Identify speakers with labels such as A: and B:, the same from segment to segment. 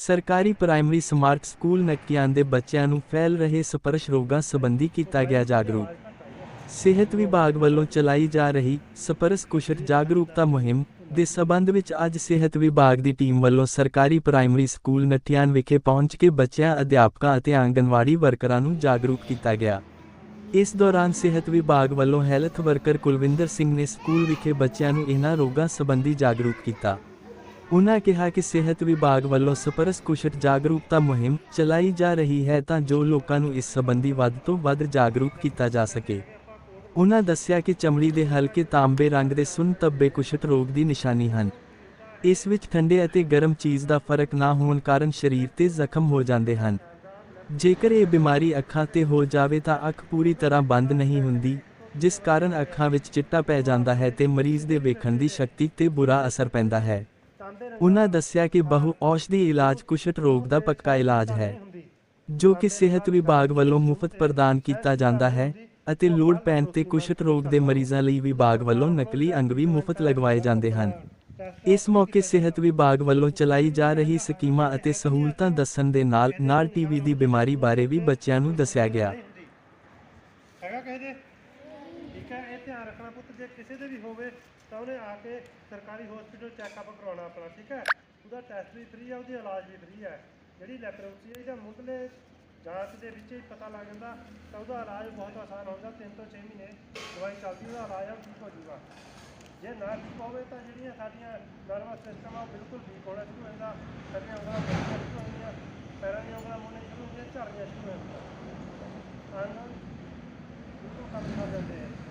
A: ਸਰਕਾਰੀ primary smart school ਨੱਕੀਆਂ ਦੇ ਬੱਚਿਆਂ ਨੂੰ ਫੈਲ ਰਹੇ ਸਪਰਸ਼ ਰੋਗਾਂ ਸੰਬੰਧੀ ਕੀਤਾ ਗਿਆ ਜਾਗਰੂਕ। ਸਿਹਤ ਵਿਭਾਗ ਵੱਲੋਂ ਚਲਾਈ ਜਾ ਰਹੀ ਸਪਰਸ਼ ਕੁਸ਼ਟ ਜਾਗਰੂਕਤਾ ਮੁਹਿੰਮ ਦੇ ਸਬੰਧ ਵਿੱਚ ਅੱਜ ਸਿਹਤ ਵਿਭਾਗ ਦੀ ਟੀਮ ਵੱਲੋਂ ਸਰਕਾਰੀ ਪ੍ਰਾਇਮਰੀ ਸਕੂਲ ਨੱਟਿਆਨ ਵਿਖੇ ਪਹੁੰਚ ਕੇ ਬੱਚਿਆਂ, ਅਧਿਆਪਕਾਂ ਅਤੇ ਆਂਗਨਵਾੜੀ ਵਰਕਰਾਂ ਨੂੰ ਜਾਗਰੂਕ ਕੀਤਾ ਗਿਆ। ਇਸ ਦੌਰਾਨ ਸਿਹਤ ਵਿਭਾਗ ਵੱਲੋਂ ਹੈਲਥ ਵਰਕਰ ਕੁਲਵਿੰਦਰ ਸਿੰਘ ਨੇ ਸਕੂਲ ਵਿਖੇ ਬੱਚਿਆਂ ਨੂੰ ਇਹਨਾਂ ਰੋਗਾਂ ਸੰਬੰਧੀ ਜਾਗਰੂਕ ਕੀਤਾ। ਉਨ੍ਹਾਂ ਕਿਹਾ ਕਿ ਸਿਹਤ ਵਿਭਾਗ ਵੱਲੋਂ ਸਪਰਸ਼ ਕੁਸ਼ਟ ਜਾਗਰੂਕਤਾ ਮੁਹਿੰਮ ਚਲਾਈ ਜਾ ਰਹੀ ਹੈ ਤਾਂ ਜੋ ਲੋਕਾਂ ਨੂੰ ਇਸ ਸੰਬੰਧੀ ਵੱਧ ਤੋਂ ਵੱਧ ਜਾਗਰੂਕ ਕੀਤਾ ਜਾ ਸਕੇ। ਉਨ੍ਹਾਂ ਦੱਸਿਆ ਕਿ ਚਮੜੀ ਦੇ ਹਲਕੇ ਤਾਂਬੇ ਰੰਗ ਦੇ ਸੁੰਨ ਧੱਬੇ ਕੁਸ਼ਟ ਰੋਗ ਦੀ ਨਿਸ਼ਾਨੀ ਹਨ। ਇਸ ਵਿੱਚ ਠੰਡੇ ਅਤੇ ਗਰਮ ਚੀਜ਼ ਦਾ ਫ਼ਰਕ ਨਾ ਹੋਣ ਕਾਰਨ ਸਰੀਰ ਤੇ ਜ਼ਖਮ ਹੋ ਜਾਂਦੇ ਹਨ। ਜੇਕਰ ਇਹ ਬਿਮਾਰੀ ਅੱਖਾਂ ਤੇ ਹੋ ਜਾਵੇ ਤਾਂ ਅੱਖ ਪੂਰੀ ਤਰ੍ਹਾਂ ਬੰਦ ਨਹੀਂ ਹੁੰਦੀ, ਜਿਸ ਕਾਰਨ ਅੱਖਾਂ ਵਿੱਚ ਚਿੱਟਾ ਪੈ ਜਾਂਦਾ ਹੈ ਤੇ ਮਰੀਜ਼ ਦੇ ਵੇਖਣ ਦੀ ਸ਼ਕਤੀ ਤੇ ਬੁਰਾ ਅਸਰ ਪੈਂਦਾ ਹੈ। ਉਨ੍ਹਾਂ ਦੱਸਿਆ ਕਿ ਬਹੁ ਔਸ਼ਧੀ ਇਲਾਜ ਕੁਸ਼ਟ ਰੋਗ ਦਾ ਪੱਕਾ ਇਲਾਜ ਹੈ, ਜੋ ਕਿ ਸਿਹਤ ਵਿਭਾਗ ਵੱਲੋਂ ਮੁਫਤ ਪ੍ਰਦਾਨ ਕੀਤਾ ਜਾਂਦਾ ਹੈ ਅਤੇ ਲੋੜ ਪੈਣ ਤੇ ਕੁਸ਼ਟ ਰੋਗ ਦੇ ਮਰੀਜ਼ਾਂ ਲਈ ਵਿਭਾਗ ਵੱਲੋਂ ਨਕਲੀ ਅੰਗ ਵੀ ਮੁਫਤ ਲਗਵਾਏ ਜਾਂਦੇ ਹਨ। ਇਸ ਮੌਕੇ ਸਿਹਤ ਵਿਭਾਗ ਵੱਲੋਂ ਚਲਾਈ ਜਾ ਰਹੀ ਸਕੀਮਾਂ ਅਤੇ ਸਹੂਲਤਾਂ ਦੱਸਣ ਦੇ ਨਾਲ ਨਾਲ ਟੀਵੀ ਦੀ ਬਿਮਾਰੀ ਬਾਰੇ ਵੀ ਬੱਚਿਆਂ ਨੂੰ ਦੱਸਿਆ ਗਿਆ।
B: ਹੈਗਾ ਕਿਸੇ ਠੀਕ ਹੈ, ਇਹ ਧਿਆਨ ਰੱਖਣਾ ਪੁੱਤ, ਜੇ ਕਿਸੇ ਦੇ ਵੀ ਹੋਵੇ ਤਾਂ ਉਹਨੇ ਆ ਕੇ ਸਰਕਾਰੀ ਹਸਪੀਟਲ ਚੈੱਕਅਪ ਕਰਾਉਣਾ ਆਪਣਾ, ਠੀਕ ਹੈ। ਉਹਦਾ ਟੈਸਟ ਵੀ ਫ੍ਰੀ ਹੈ ਉਹਦੀ ਇਲਾਜ ਵੀ ਫ੍ਰੀ ਹੈ ਜਿਹੜੀ ਲੈਪਰੋਸੀ ਹੈ ਇਹਦਾ ਮੁੱਢਲੇ ਜਾਂਚ ਦੇ ਵਿੱਚ ਹੀ ਪਤਾ ਲੱਗ ਜਾਂਦਾ, ਤਾਂ ਉਹਦਾ ਇਲਾਜ ਬਹੁਤ ਆਸਾਨ ਹੁੰਦਾ 3 ਤੋਂ 6 ਮਹੀਨੇ ਦਵਾਈ ਚੱਲਦੀ, ਉਹਦਾ ਇਲਾਜ ਆ, ਉਹ ਠੀਕ ਹੋ ਜਾਊਗਾ। ਜੇ ਨਾ ਠੀਕ ਹੋਵੇ ਤਾਂ ਜਿਹੜੀਆਂ ਸਾਡੀਆਂ ਨਰਵਸ ਸਿਸਟਮ ਆ, ਉਹ ਬਿਲਕੁਲ ਠੀਕ ਹੋਣਾ ਸ਼ੁਰੂ ਹੋ ਜਾਂਦਾ ਸਾਡੀਆਂ ਉਂਗਲਾਂ ਮੁੜਨੀਆਂ ਸ਼ੁਰੂ ਹੋ ਜਾਂਦੀਆਂ ਪੈਰਾਂ ਦੀਆਂ ਉਂਗਲਾਂ ਮੁੜਨੀਆਂ ਸ਼ੁਰੂ ਹੋ ਜਾਂਦੀਆਂ ਝੜਨੀਆਂ ਸ਼ੁਰੂ ਹੋ ਜਾਂਦੀਆਂ ਅੰਗ ਬਿਲਕੁਲ ਕੰਮ ਕਰ ਜਾਂਦੇ ਆ। ਹੈ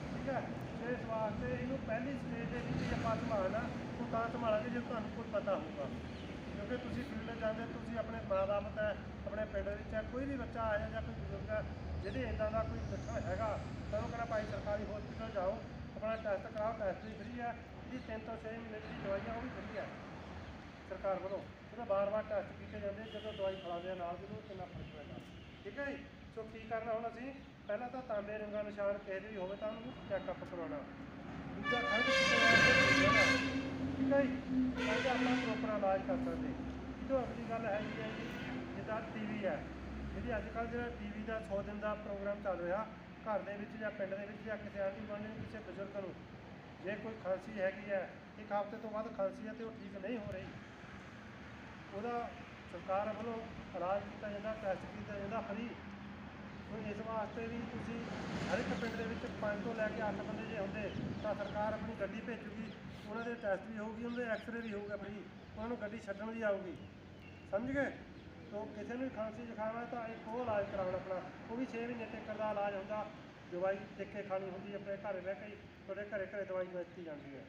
B: ਤੇ ਇਹਨੂੰ ਪਹਿਲੀ ਸਟੇਜ ਦੇ ਵਿੱਚ ਜੇ ਆਪਾਂ ਸੰਭਾਲਣਾ, ਉਹ ਤਾਂ ਸੰਭਾਲਾਂਗੇ ਜੇ ਤੁਹਾਨੂੰ ਕੋਈ ਪਤਾ ਹੋਊਗਾ। ਕਿਉਂਕਿ ਤੁਸੀਂ ਫੀਲਡ ਜਾਂਦੇ, ਤੁਸੀਂ ਆਪਣੇ ਮਾਂ-ਬਾਪ ਹੈ ਆਪਣੇ ਪਿੰਡ ਵਿੱਚ ਹੈ ਕੋਈ ਵੀ ਬੱਚਾ ਆਇਆ ਜਾਂ ਕੋਈ ਬਜ਼ੁਰਗ ਹੈ ਜਿਹਦੇ ਇਦਾਂ ਦਾ ਕੋਈ ਲੱਛਣ ਹੈਗਾ, ਤਾਂ ਉਹ ਕਹਿੰਦਾ, ਭਾਈ ਸਰਕਾਰੀ ਹਸਪੀਟਲ ਜਾਓ, ਆਪਣਾ ਟੈਸਟ ਕਰਾਓ ਟੈਸਟ ਵੀ ਫ੍ਰੀ ਹੈ ਜਿਹੜੀ 3 ਤੋਂ 6 ਮਹੀਨੇ ਦੀ ਦਵਾਈਆਂ ਉਹ ਵੀ ਫ੍ਰੀ ਹੈ ਸਰਕਾਰ ਵੱਲੋਂ ਉਹਦਾ ਬਾਰ-ਬਾਰ ਟੈਸਟ ਕੀਤੇ ਜਾਂਦੇ, ਜਦੋਂ ਦਵਾਈ ਖਿਲਾਉਂਦੇ ਆ ਨਾਲ ਜਦੋਂ ਕਿੰਨਾ ਫ਼ਰਕ ਪੈਂਦਾ। ਠੀਕ ਹੈ ਜੀ? ਸੋ ਕੀ ਕਰਨਾ ਹੁਣ ਅਸੀਂ? ਪਹਿਲਾਂ ਤਾਂ ਤਾਂਬੇ ਰੰਗਾ ਨਿਸ਼ਾਨ ਕਿਸੇ ਦੇ ਵੀ ਹੋਵੇ ਤਾਂ ਉਹਨੂੰ ਚੈੱਕਅਪ ਕਰਵਾਉਣਾ ਦੂਜਾ ਠੀਕ ਹੈ ਜੀ ਤਾਂ ਆਪਾਂ ਪ੍ਰੋਪਰ ਇਲਾਜ ਕਰ ਸਕਦੇ ਇਹ ਤੋਂ ਅਗਲੀ ਗੱਲ ਹੈਗੀ ਹੈ ਜੀ ਜਿੱਦਾਂ ਟੀਵੀ ਹੈ ਜਿਹੜੀ ਅੱਜ ਕੱਲ੍ਹ ਜਿਹੜਾ ਟੀਵੀ ਦਾ 100 ਦਿਨ ਦਾ ਪ੍ਰੋਗਰਾਮ ਚੱਲ ਰਿਹਾ ਘਰ ਦੇ ਵਿੱਚ ਜਾਂ ਪਿੰਡ ਦੇ ਵਿੱਚ ਜਾਂ ਕਿਸੇ ਆਂਢੀ ਗੁਆਂਢੀ ਨੂੰ ਕਿਸੇ ਬਜ਼ੁਰਗ ਨੂੰ ਜੇ ਕੋਈ ਖਾਂਸੀ ਹੈਗੀ ਹੈ ਇੱਕ ਹਫ਼ਤੇ ਤੋਂ ਬਾਅਦ ਖਾਂਸੀ ਹੈ ਤੇ ਉਹ ਠੀਕ ਨਹੀਂ ਹੋ ਰਹੀ ਉਹਦਾ ਸਰਕਾਰ ਵੱਲੋਂ ਇਲਾਜ ਕੀਤਾ ਜਾਂਦਾ, ਟੈਸਟ ਕੀਤਾ ਜਾਂਦਾ, ਫਰੀ ਹੁਣ ਇਸ ਵਾਸਤੇ ਵੀ ਤੁਸੀਂ ਹਰ ਇੱਕ ਪਿੰਡ ਦੇ ਵਿੱਚ ਪੰਜ ਤੋਂ ਲੈ ਕੇ 8 ਬੰਦੇ ਜੇ ਹੁੰਦੇ ਤਾਂ ਸਰਕਾਰ ਆਪਣੀ ਗੱਡੀ ਭੇਜੂਗੀ ਉਹਨਾਂ ਦੇ ਟੈਸਟ ਵੀ ਹੋਊਗੀ ਉਹਨਾਂ ਦੇ ਐਕਸਰੇ ਵੀ ਹੋਊਗਾ ਆਪਣੀ ਉਹਨਾਂ ਨੂੰ ਗੱਡੀ ਛੱਡਣ ਵੀ ਆਊਗੀ। ਸਮਝ ਗਏ? ਤੋਂ ਕਿਸੇ ਨੂੰ ਵੀ ਖਾਂਸੀ ਜ਼ੁਕਾਮ ਹੈ ਤਾਂ ਇੱਕ ਉਹ ਇਲਾਜ ਕਰਾਉਣਾ ਆਪਣਾ ਉਹ ਵੀ 6 ਮਹੀਨੇ ਤੱਕ ਦਾ ਇਲਾਜ ਹੁੰਦਾ ਦਵਾਈ ਦੇਖ ਖਾਣੀ ਹੁੰਦੀ ਆਪਣੇ ਘਰੇ ਬਹਿ ਕੇ ਹੀ, ਤੁਹਾਡੇ ਘਰੇ ਘਰੇ ਦਵਾਈ ਦਿੱਤੀ ਜਾਂਦੀ ਹੈ।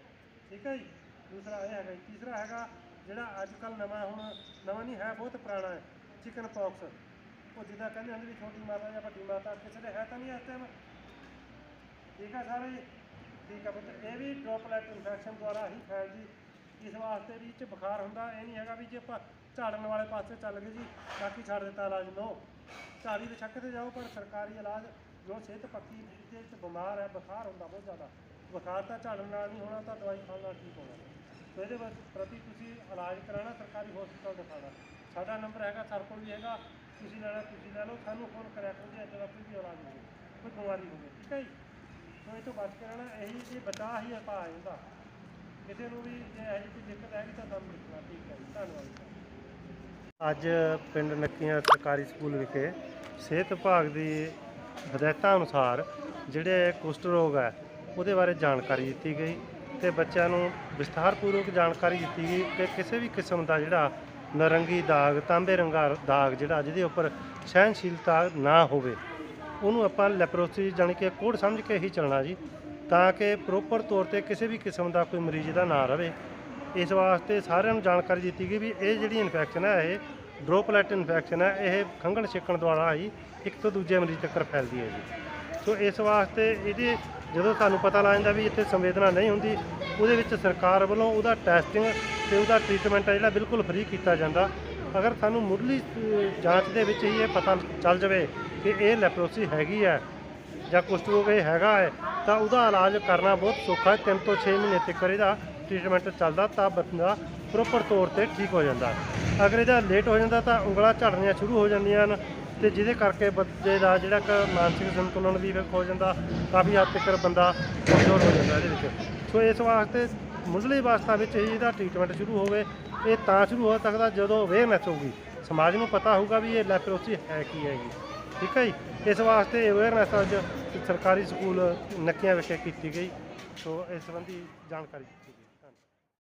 B: ਠੀਕ ਹੈ ਜੀ? ਦੂਸਰਾ ਇਹ ਹੈਗਾ ਜੀ ਤੀਸਰਾ ਹੈਗਾ ਜਿਹੜਾ ਅੱਜ ਕੱਲ ਨਵਾਂ ਹੁਣ ਨਵਾਂ ਨਹੀਂ ਹੈ ਬਹੁਤ ਪੁਰਾਣਾ ਹੈ ਚਿਕਨ ਪੌਕਸ। ਉਹ ਜਿੱਦਾਂ ਕਹਿੰਦੇ ਹੁੰਦੇ ਵੀ ਛੋਟੀ ਮਾਤਾ ਜਾਂ ਵੱਡੀ ਮਾਤਾ, ਕਿਸੇ ਦੇ ਹੈ ਤਾਂ ਨਹੀਂ ਇਸ ਟਾਈਮ ਠੀਕ ਹੈ ਸਾਰੇ? ਠੀਕ ਹੈ ਪੁੱਤ, ਇਹ ਵੀ ਡ੍ਰੌਪਲੈਟ ਇਨਫੈਕਸ਼ਨ ਦੁਆਰਾ ਹੀ ਫੈਲਦੀ। ਇਸ ਵਾਸਤੇ ਵੀ ਇਹ 'ਚ ਬੁਖਾਰ ਹੁੰਦਾ, ਇਹ ਨਹੀਂ ਹੈਗਾ ਵੀ ਜੇ ਆਪਾਂ ਝਾੜਨ ਵਾਲੇ ਪਾਸੇ ਚੱਲ ਗਏ ਜੀ, ਬਾਕੀ ਛੱਡ ਦਿੱਤਾ ਇਲਾਜ ਨੋ ਝਾੜੀ ਦੇ ਛੱਕ ਤੇ ਜਾਓ, ਪਰ ਸਰਕਾਰੀ ਇਲਾਜ ਜੋ ਸਿਹਤ ਪੱਕੀ ਜਿਹਦੇ ਵਿੱਚ ਬਿਮਾਰ ਹੈ, ਬੁਖਾਰ ਹੁੰਦਾ ਬਹੁਤ ਜ਼ਿਆਦਾ। ਬੁਖਾਰ ਤਾਂ ਝਾੜਨ ਨਾਲ ਨਹੀਂ ਹੋਣਾ, ਤਾਂ ਦਵਾਈ ਖਾਣ ਨਾਲ ਠੀਕ ਹੋਣਾ। ਇਹਦੇ ਪ੍ਰਤੀ ਤੁਸੀਂ ਇਲਾਜ ਕਰਾਉਣਾ, ਸਰਕਾਰੀ ਹਸਪਤਾਲ ਦਿਖਾਉਣਾ। ਸਾਡਾ ਨੰਬਰ ਹੈਗਾ, ਸਾਡੇ ਕੋਲ ਵੀ ਹੈਗਾ। ਤੁਸੀਂ ਲੈਣਾ ਤੁਸੀਂ ਲੈ ਲਓ। ਸਾਨੂੰ ਫੋਨ ਕਰਿਆ ਕਰੋ ਜੇ ਜਦੋਂ ਕੋਈ ਵੀ ਇਲਾਜ ਹੋਵੇ। ਕੋਈ ਬਿਮਾਰੀ ਹੋਵੇ, ਠੀਕ ਹੈ ਜੀ? ਸੋ ਇਹ ਤੋਂ ਬਚ ਕੇ ਰਹਿਣਾ, ਇਹੀ ਜੀ ਬਚਾਅ ਹੀ ਆਪਾਂ ਆ ਜਾਂਦਾ। ਕਿਸੇ ਨੂੰ ਵੀ ਜੇ ਇਹੋ ਜਿਹੀ ਕੋਈ ਦਿੱਕਤ ਹੈਗੀ ਤਾਂ ਸਾਨੂੰ ਲਿਖਣਾ ਠੀਕ ਹੈ ਜੀ। ਧੰਨਵਾਦ ਅੱਜ ਪਿੰਡ ਨੱਕੀਆਂ ਸਰਕਾਰੀ ਸਕੂਲ ਵਿਖੇ ਸਿਹਤ ਵਿਭਾਗ ਦੀ ਹਦਾਇਤਾਂ ਅਨੁਸਾਰ ਜਿਹੜੇ ਕੁਸ਼ਟ ਰੋਗ ਹੈ, ਉਹਦੇ ਬਾਰੇ ਜਾਣਕਾਰੀ ਦਿੱਤੀ ਗਈ ਤੇ ਬੱਚਿਆਂ ਨੂੰ ਵਿਸਥਾਰਪੂਰਵਕ ਜਾਣਕਾਰੀ ਦਿੱਤੀ ਗਈ ਕਿ ਕਿਸੇ ਵੀ ਕਿਸਮ ਦਾ ਜਿਹੜਾ ਨਰੰਗੀ ਦਾਗ, ਤਾਂਬੇ ਰੰਗਾ ਦਾਗ ਜਿਹੜਾ ਜਿਹਦੇ ਉੱਪਰ ਸਹਿਣਸ਼ੀਲਤਾ ਨਾ ਹੋਵੇ। ਉਹਨੂੰ ਆਪਾਂ ਲੈਪਰੋਸੀ ਜਾਣੀ ਕਿ ਕੋੜ ਸਮਝ ਕੇ ਹੀ ਚੱਲਣਾ ਜੀ, ਤਾਂ ਕਿ ਪ੍ਰੋਪਰ ਤੌਰ ਤੇ ਕਿਸੇ ਵੀ ਕਿਸਮ ਦਾ ਕੋਈ ਮਰੀਜ਼ ਦਾ ਨਾ ਰਵੇ। ਇਸ ਵਾਸਤੇ ਸਾਰਿਆਂ ਨੂੰ ਜਾਣਕਾਰੀ ਦਿੱਤੀ ਗਈ ਵੀ ਇਹ ਜਿਹੜੀ ਇਨਫੈਕਸ਼ਨ ਹੈ, ਇਹ ਡ੍ਰੋਪਲੈਟ ਇਨਫੈਕਸ਼ਨ ਹੈ, ਇਹ ਖੰਘਣ ਛਿੱਕਣ ਦੁਆਰਾ ਹੀ ਇੱਕ ਤੋਂ ਦੂਜੇ ਮਰੀਜ਼ ਤੱਕ ਫੈਲਦੀ ਹੈ ਜੀ। ਸੋ ਇਸ ਵਾਸਤੇ ਇਹਦੇ ਜਦੋਂ ਤੁਹਾਨੂੰ ਪਤਾ ਲੱਗ ਜਾਂਦਾ ਵੀ ਇੱਥੇ ਸੰਵੇਦਨਾ ਨਹੀਂ ਹੁੰਦੀ ਉਹਦੇ ਵਿੱਚ ਸਰਕਾਰ ਵੱਲੋਂ ਉਹਦਾ ਟੈਸਟਿੰਗ ਤੇ ਉਹਦਾ ਟ੍ਰੀਟਮੈਂਟ ਹੈ ਜਿਹੜਾ ਬਿਲਕੁਲ ਫ੍ਰੀ ਕੀਤਾ ਜਾਂਦਾ। ਅਗਰ ਸਾਨੂੰ ਮੁੱਢਲੀ ਜਾਂਚ ਦੇ ਵਿੱਚ ਹੀ ਇਹ ਪਤਾ ਚੱਲ ਜਾਵੇ ਕਿ ਇਹ ਲੈਪਰੋਸੀ ਹੈਗੀ ਹੈ ਜਾਂ ਕੁਸ਼ਟ ਰੋਗ ਇਹ ਹੈਗਾ ਹੈ, ਤਾਂ ਉਹਦਾ ਇਲਾਜ ਕਰਨਾ ਬਹੁਤ ਸੌਖਾ ਹੈ। 3 ਤੋਂ 6 ਮਹੀਨੇ ਤੱਕ ਇਹਦਾ ਟ੍ਰੀਟਮੈਂਟ ਚੱਲਦਾ ਤਾਂ ਬੰਦਾ ਪ੍ਰੋਪਰ ਤੌਰ ਤੇ ਠੀਕ ਹੋ ਜਾਂਦਾ। ਅਗਰ ਇਹਦਾ ਲੇਟ ਹੋ ਜਾਂਦਾ ਤਾਂ ਉਂਗਲਾਂ ਝੜਨੀਆਂ ਸ਼ੁਰੂ ਹੋ ਜਾਂਦੀਆਂ ਹਨ ਤੇ ਜਿਹਦੇ ਕਰਕੇ ਬੱਚੇ ਦਾ ਜਿਹੜਾ ਇੱਕ ਮਾਨਸਿਕ ਸੰਤੁਲਨ ਵੀ ਫਿਰ ਖੋ ਜਾਂਦਾ, ਕਾਫੀ ਹੱਦ ਤੱਕ ਬੰਦਾ ਕਮਜ਼ੋਰ ਹੋ ਜਾਂਦਾ ਇਹਦੇ ਵਿੱਚ। ਸੋ ਇਸ ਵਾਸਤੇ ਮੁੱਢਲੀ ਅਵਸਥਾ ਵਿੱਚ ਹੀ ਇਹਦਾ ਟ੍ਰੀਟਮੈਂਟ ਸ਼ੁਰੂ ਹੋਵੇ, ਇਹ ਤਾਂ ਸ਼ੁਰੂ ਹੋ ਸਕਦਾ ਜਦੋਂ ਅਵੇਅਰਨੈਸ ਹੋਊਗੀ। ਸਮਾਜ ਨੂੰ ਪਤਾ ਹੋਊਗਾ ਵੀ ਇਹ ਲੈਪਰੋਸੀ ਹੈ ਕੀ ਹੈਗੀ। ਠੀਕ ਹੈ ਜੀ? ਇਸ ਵਾਸਤੇ ਅਵੇਅਰਨੈਸ ਅੱਜ ਸਰਕਾਰੀ ਸਕੂਲ ਨੱਕੀਆਂ ਵਿਖੇ ਕੀਤੀ ਗਈ। ਸੋ ਇਸ ਸੰਬੰਧੀ ਜਾਣਕਾਰੀ